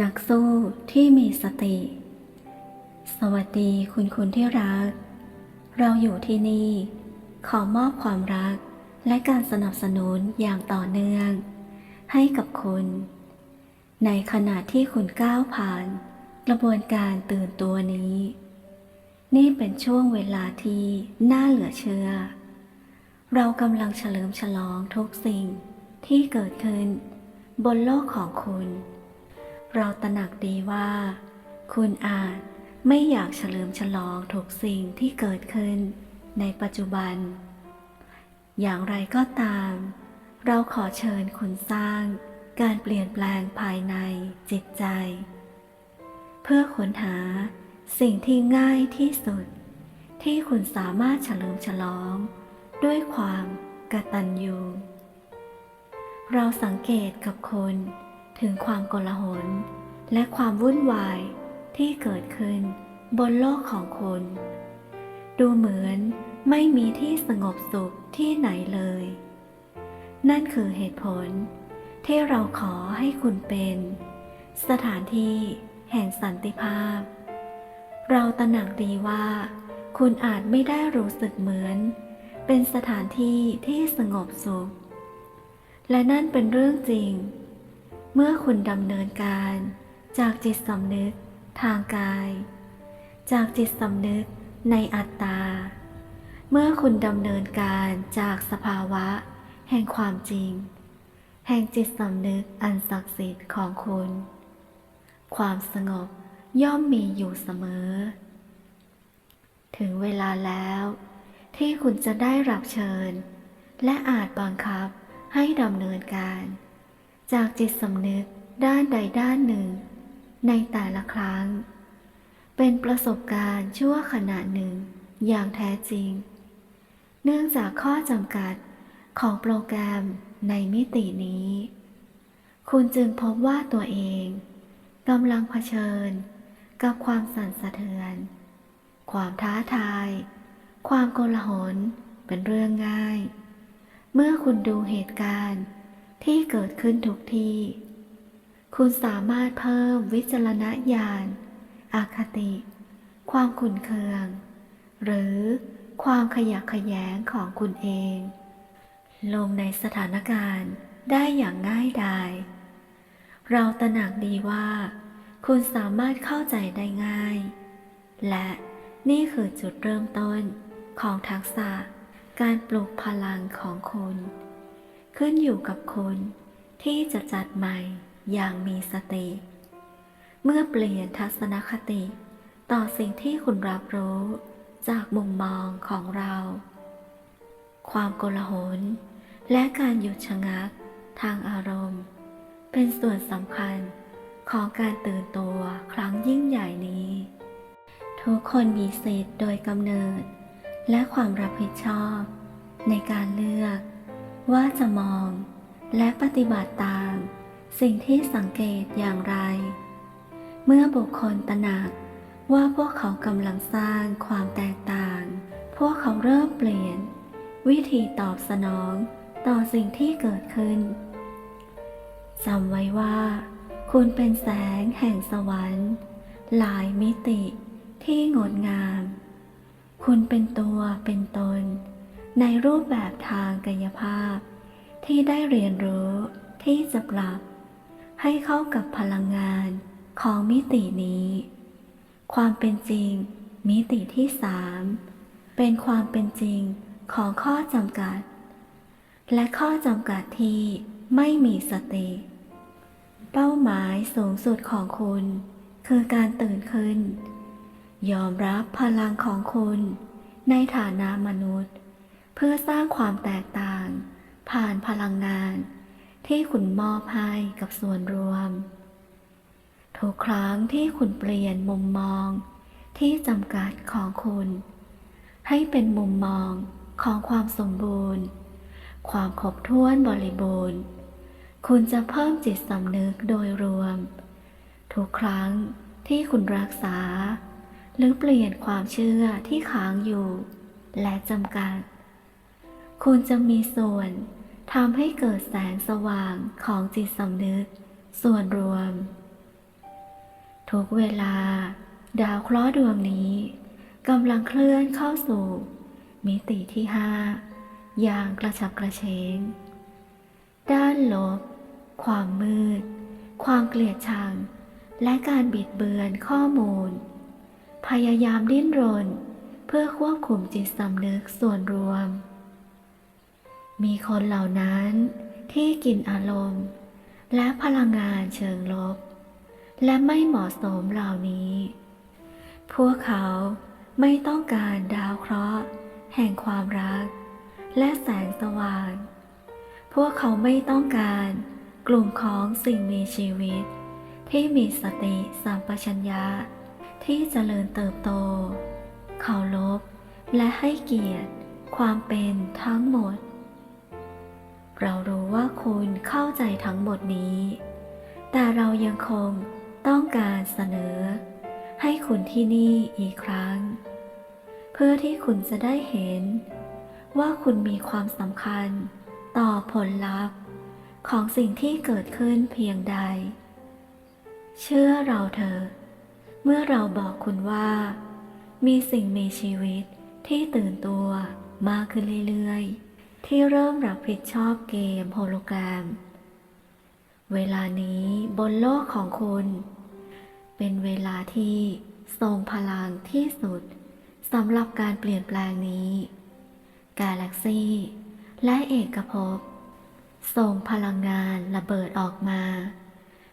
นักสู้ที่มีสติ สวัสดีคุณคุณที่รัก เราอยู่ที่นี่ ขอมอบความรักและการสนับสนุนอย่างต่อเนื่อง ให้กับคุณ ในขณะที่คุณก้าวผ่าน กระบวนการตื่นตัวนี้ นี่เป็นช่วงเวลาที่น่าเหลือเชื่อ เรากำลังเฉลิมฉลองทุกสิ่งที่เกิดขึ้น บนโลกของคุณ เราตระหนักดีว่า คุณอาจไม่อยากเฉลิมฉลองทุกสิ่งที่เกิดขึ้นในปัจจุบัน อย่างไรก็ตาม เราขอเชิญคุณสร้างการเปลี่ยนแปลงภายในจิตใจ เพื่อค้นหาสิ่งที่ง่ายที่สุด ที่คุณสามารถเฉลิมฉลอง ด้วยความกตัญญูเราสังเกตกับคน ถึงความโกลาหล และความวุ่นวายที่เกิดขึ้นบนโลกของคุณ ดูเหมือนไม่มีที่สงบสุขที่ไหนเลย นั่นคือเหตุผล ที่เราขอให้คุณเป็น สถานที่แห่งสันติภาพ เราตระหนักดีว่า คุณอาจไม่ได้รู้สึกเหมือน เป็นสถานที่ที่สงบสุข และนั่นเป็นเรื่องจริง เมื่อคุณดำเนินการจากจิตสำนึกทางกาย จากจิตสำนึกในอัตตา เมื่อคุณดำเนินการจากสภาวะ แห่งความจริง แห่งจิตสำนึกอันศักดิ์สิทธิ์ของคุณ ความสงบย่อมมีอยู่เสมอ ถึงเวลาแล้ว ที่คุณจะได้รับเชิญ และอาจบังคับให้ดำเนินการ จากจิตสำนึกด้านใดด้านหนึ่ง ในแต่ละครั้ง เป็นประสบการณ์ชั่วขณะหนึ่งอย่างแท้จริง เนื่องจากข้อจำกัดของโปรแกรมในมิตินี้ คุณจึงพบว่าตัวเองกำลังเผชิญกับความสั่นสะเทือน ความท้าทาย ความโกลาหลเป็นเรื่องง่าย เมื่อคุณดูเหตุการณ์ ที่เกิดขึ้นทุกที่ คุณสามารถเพิ่มวิจารณญาณอาคติ ความขุนเคือง หรือความขยักขยแยงของคุณเอง ลงในสถานการณ์ได้อย่างง่ายดายเราตระหนักดีว่า คุณสามารถเข้าใจได้ง่าย และนี่คือจุดเริ่มต้นของทักษะการปลูกพลังของคุณ ขึ้นอยู่กับคุณที่จะจัดใหม่อย่างมีสติ เมื่อเปลี่ยนทัศนคติ ต่อสิ่งที่คุณรับรู้ จากมุมมองของเรา ความโกลาหล และการหยุดชะงักทางอารมณ์ เป็นส่วนสำคัญของการตื่นตัวครั้งยิ่งใหญ่นี้ ทุกคนมีสิทธิ์โดยกำเนิด และความรับผิดชอบ ในการเลือก ว่าจะมองและปฏิบัติตามสิ่งที่สังเกตอย่างไร เมื่อบุคคลตระหนักว่าพวกเขากำลังสร้างความแตกต่าง พวกเขาเริ่มเปลี่ยน วิธีตอบสนองต่อสิ่งที่เกิดขึ้นจำไว้ว่า คุณเป็นแสงแห่งสวรรค์ หลายมิติที่งดงาม คุณเป็นตัวเป็นตน ในรูปแบบทางกายภาพ ที่ได้เรียนรู้ที่จะปรับ ให้เข้ากับพลังงานของมิตินี้ ความเป็นจริง มิติที่สามเป็นความเป็นจริงของข้อจำกัด และข้อจำกัดที่ไม่มีสติ เป้าหมายสูงสุดของคุณ คือการตื่นขึ้น ยอมรับพลังของคุณ ในฐานะมนุษย์ เพื่อสร้างความแตกต่าง ผ่านพลังงาน ที่คุณมอบให้กับส่วนรวม ทุกครั้งที่คุณเปลี่ยนมุมมอง ที่จำกัดของคุณ ให้เป็นมุมมองของความสมบูรณ์ ความครบถ้วนบริบูรณ์ คุณจะเพิ่มจิตสำนึกโดยรวม ทุกครั้งที่คุณรักษา หรือเปลี่ยนความเชื่อที่ค้างอยู่ และจำกัด คุณจะมีส่วนทำให้เกิดแสงสว่างของจิตสำนึก ส่วนรวม ทุกเวลา ดาวเคราะห์ดวงนี้กำลังเคลื่อนเข้าสู่ มิติที่ห้าอย่างกระฉับกระเฉง ด้านลบ ความมืด ความเกลียดชัง และการบิดเบือนข้อมูล พยายามดิ้นรน เพื่อควบคุมจิตสำนึกส่วนรวม มีคนเหล่านั้นที่กินอารมณ์ และพลังงานเชิงลบ และไม่เหมาะสมเหล่านี้ พวกเขาไม่ต้องการดาวเคราะห์ แห่งความรัก และแสงสว่าง พวกเขาไม่ต้องการกลุ่มของสิ่งมีชีวิต ที่มีสติสัมปชัญญะ ที่เจริญเติบโตเคารพและให้เกียรติความเป็นทั้งหมด เรารู้ว่าคุณเข้าใจทั้งหมดนี้ แต่เรายังคงต้องการเสนอ ให้คุณที่นี่อีกครั้ง เพื่อที่คุณจะได้เห็น ว่าคุณมีความสำคัญต่อผลลัพธ์ ของสิ่งที่เกิดขึ้นเพียงใด เชื่อเราเถอะเมื่อเราบอกคุณว่า มีสิ่งมีชีวิตที่ตื่นตัวมากขึ้นเรื่อยๆ ที่เริ่มรับผิดชอบเกมโฮโลแกรม เวลานี้บนโลกของคุณ เป็นเวลาที่ทรงพลังที่สุดสำหรับการเปลี่ยนแปลงนี้ กาแล็กซี่ และเอกภพส่งพลังงานระเบิดออกมา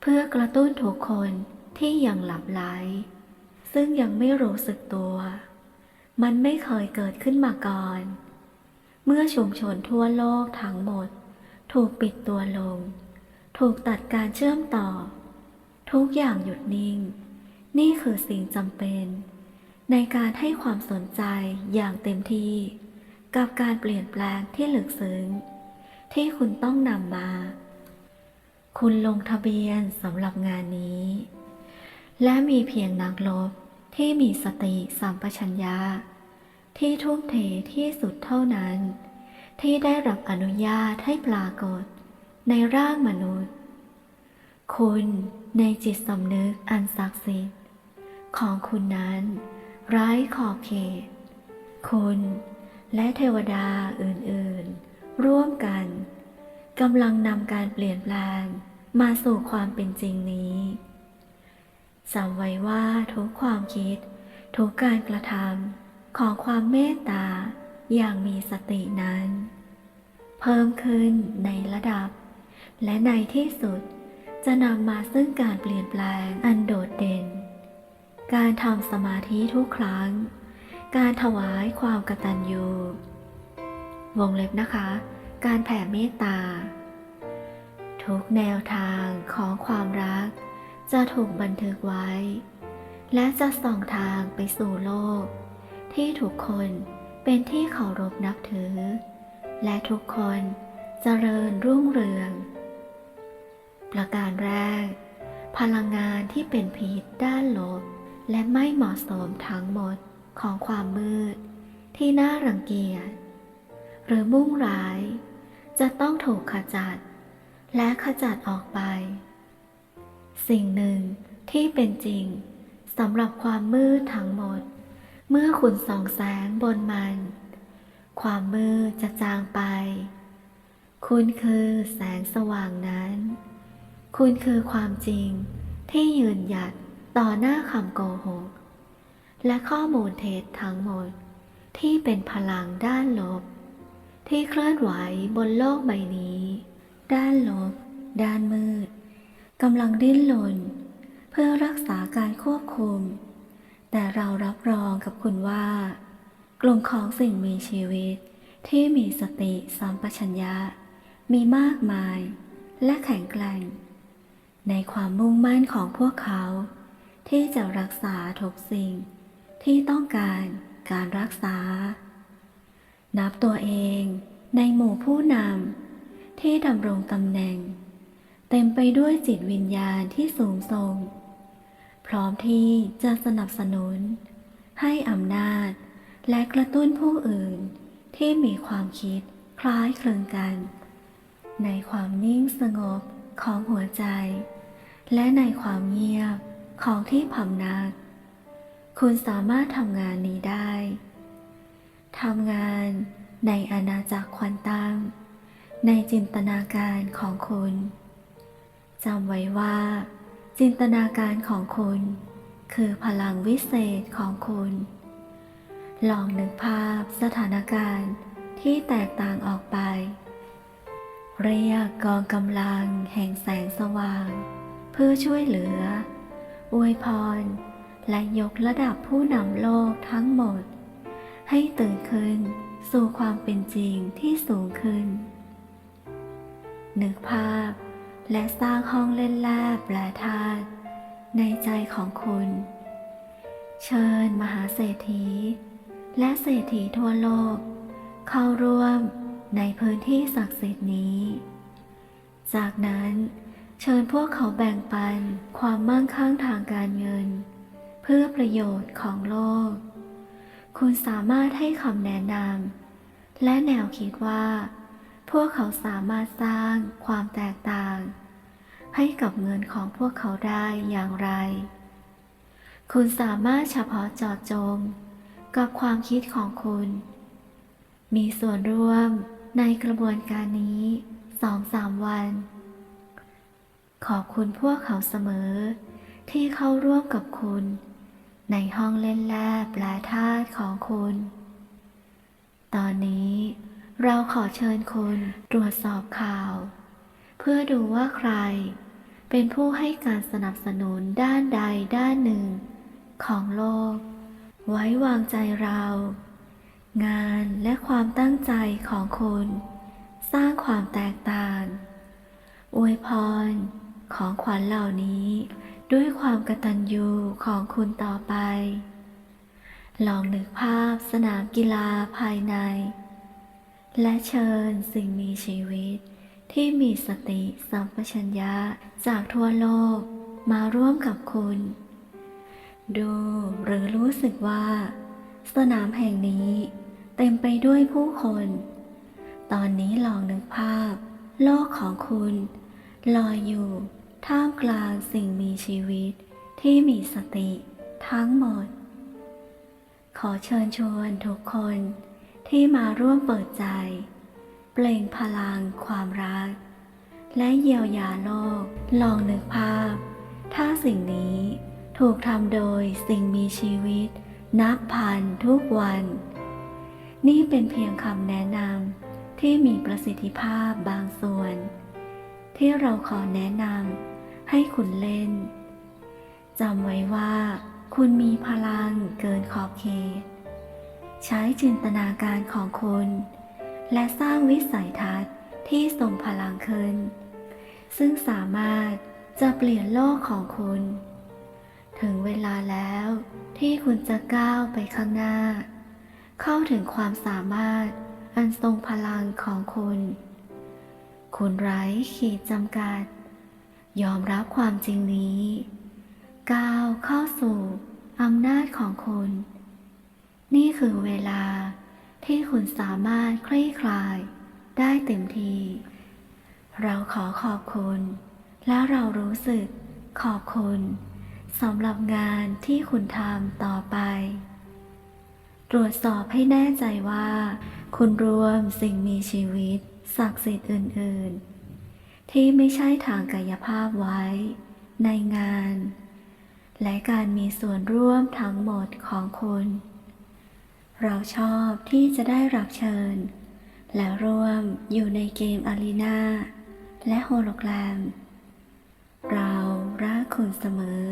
เพื่อกระตุ้นทุกคนที่ยังหลับไหล ซึ่งยังไม่รู้สึกตัว มันไม่เคยเกิดขึ้นมาก่อน เมื่อชุมชนทั่วโลกทั้งหมด ถูกปิดตัวลง ถูกตัดการเชื่อมต่อ ทุกอย่างหยุดนิ่ง นี่คือสิ่งจำเป็น ในการให้ความสนใจอย่างเต็มที่ กับการเปลี่ยนแปลงที่ลึกซึ้ง ที่คุณต้องนำมา คุณลงทะเบียนสำหรับงานนี้ และมีเพียงนักรบที่มีสติสัมปชัญญะ ที่ทุ่มเทที่สุดเท่านั้น ที่ได้รับอนุญาตให้ปรากฏในร่างมนุษย์ คุณในจิตสำนึกอันศักดิ์สิทธิ์ของคุณนั้น ไร้ขอบเขต คุณและเทวดาอื่นๆ ร่วมกันกำลังนำการเปลี่ยนแปลงมาสู่ความเป็นจริงนี้จำไว้ว่าทุกความคิด ทุกการกระทำ ของความเมตตาอย่างมีสตินั้น เพิ่มขึ้นในระดับ และในที่สุดจะนำมาซึ่งการเปลี่ยนแปลงอันโดดเด่น การทำสมาธิทุกครั้ง การถวายความกตัญญูวงเล็บนะคะ การแผ่เมตตา ทุกแนวทางของความรักจะถูกบันทึกไว้ และจะส่องทางไปสู่โลก ที่ทุกคนเป็นที่เคารพนับถือ และทุกคนเจริญรุ่งเรือง ประการแรก พลังงานที่เป็นพิษด้านลบ และไม่เหมาะสมทั้งหมดของความมืด ที่น่ารังเกียจหรือมุ่งร้าย จะต้องถูกขจัด และขจัดออกไป สิ่งหนึ่งที่เป็นจริงสำหรับความมืดทั้งหมด เมื่อคุณส่องแสงบนมัน ความมืดจะจางไป คุณคือแสงสว่างนั้น คุณคือความจริงที่ยืนหยัดต่อหน้าคำโกหก และข้อมูลเท็จทั้งหมดที่เป็นพลังด้านลบ ที่เคลื่อนไหวบนโลกใบนี้ ด้านลบ ด้านมืดกำลังดิ้นรนเพื่อรักษาการควบคุม แต่เรารับรองกับคุณว่า กลุ่มของสิ่งมีชีวิตที่มีสติสัมปชัญญะ มีมากมาย และแข็งแกร่ง ในความมุ่งมั่นของพวกเขา ที่จะรักษาทุกสิ่งที่ต้องการการรักษา นับตัวเองในหมู่ผู้นำที่ดำรงตำแหน่ง เต็มไปด้วยจิตวิญญาณที่สูงส่ง พร้อมที่จะสนับสนุน ให้อำนาจ และกระตุ้นผู้อื่นที่มีความคิดคล้ายคลึงกัน ในความนิ่งสงบของหัวใจ และในความเงียบของที่พำนัก คุณสามารถทำงานนี้ได้ทำงานในอาณาจักรควอนตัมในจินตนาการของคุณจำไว้ว่า จินตนาการของคุณ คือพลังวิเศษของคุณ ลองนึกภาพสถานการณ์ที่แตกต่างออกไป เรียกกองกำลังแห่งแสงสว่าง เพื่อช่วยเหลือ อวยพร และยกระดับผู้นำโลกทั้งหมด ให้ตื่นขึ้นสู่ความเป็นจริงที่สูงขึ้น นึกภาพ และสร้างห้องเล่นแลบและธาตุในใจของคุณ เชิญมหาเศรษฐี และเศรษฐีทั่วโลก เข้าร่วมในพื้นที่ศักดิ์สิทธิ์นี้ จากนั้นเชิญพวกเขาแบ่งปันความมั่งคั่งทางการเงิน เพื่อประโยชน์ของโลก คุณสามารถให้คำแนะนำและแนวคิดว่า พวกเขาสามารถสร้างความแตกต่าง ให้กับเงินของพวกเขาได้อย่างไร คุณสามารถเฉพาะเจาะจง กับความคิดของคุณ มีส่วนร่วมในกระบวนการนี้สองสามวัน ขอบคุณพวกเขาเสมอ ที่เข้าร่วมกับคุณ ในห้องเล่นแลบและธาตุของคุณ ตอนนี้ เราขอเชิญคุณตรวจสอบข่าว เพื่อดูว่าใคร เป็นผู้ให้การสนับสนุนด้านใดด้านหนึ่ง ของโลก ไว้วางใจเรา งานและความตั้งใจของคุณ สร้างความแตกต่าง อวยพรของขวัญเหล่านี้ ด้วยความกตัญญูของคุณต่อไป ลองนึกภาพสนามกีฬาภายใน และเชิญสิ่งมีชีวิต ที่มีสติสัมปชัญญะจากทั่วโลกมาร่วมกับคุณ ดูหรือรู้สึกว่า สนามแห่งนี้เต็มไปด้วยผู้คน ตอนนี้ลองนึกภาพ โลกของคุณ ลอยอยู่ท่ามกลางสิ่งมีชีวิตที่มีสติทั้งหมด ขอเชิญชวนทุกคน ที่มาร่วมเปิดใจ เปล่งพลังความรัก และเยียวยาโลก ลองนึกภาพ ถ้าสิ่งนี้ถูกทำโดยสิ่งมีชีวิต นับพันทุกวัน นี่เป็นเพียงคำแนะนำที่มีประสิทธิภาพบางส่วน ที่เราขอแนะนำให้คุณเล่นจำไว้ว่า คุณมีพลังเกินขอบเขต ใช้จินตนาการของคุณ และสร้างวิสัยทัศน์ที่ทรงพลังขึ้น ซึ่งสามารถจะเปลี่ยนโลกของคุณ ถึงเวลาแล้วที่คุณจะก้าวไปข้างหน้า เข้าถึงความสามารถอันทรงพลังของคุณ คุณไร้ขีดจำกัด ยอมรับความจริงนี้ ก้าวเข้าสู่อำนาจของคุณ นี่คือเวลาที่คุณสามารถคลี่คลายได้เต็มทีเราขอขอบคุณ และเรารู้สึกขอบคุณสำหรับงานที่คุณทำต่อไป ตรวจสอบให้แน่ใจว่า คุณรวมสิ่งมีชีวิตศักดิ์สิทธิ์อื่น ๆ ที่ไม่ใช่ทางกายภาพไว้ ในงาน และการมีส่วนร่วมทั้งหมดของคุณ เราชอบที่จะได้รับเชิญ และร่วมอยู่ในเกมอารีนาและโฮโลแกรม เรารักคุณเสมอ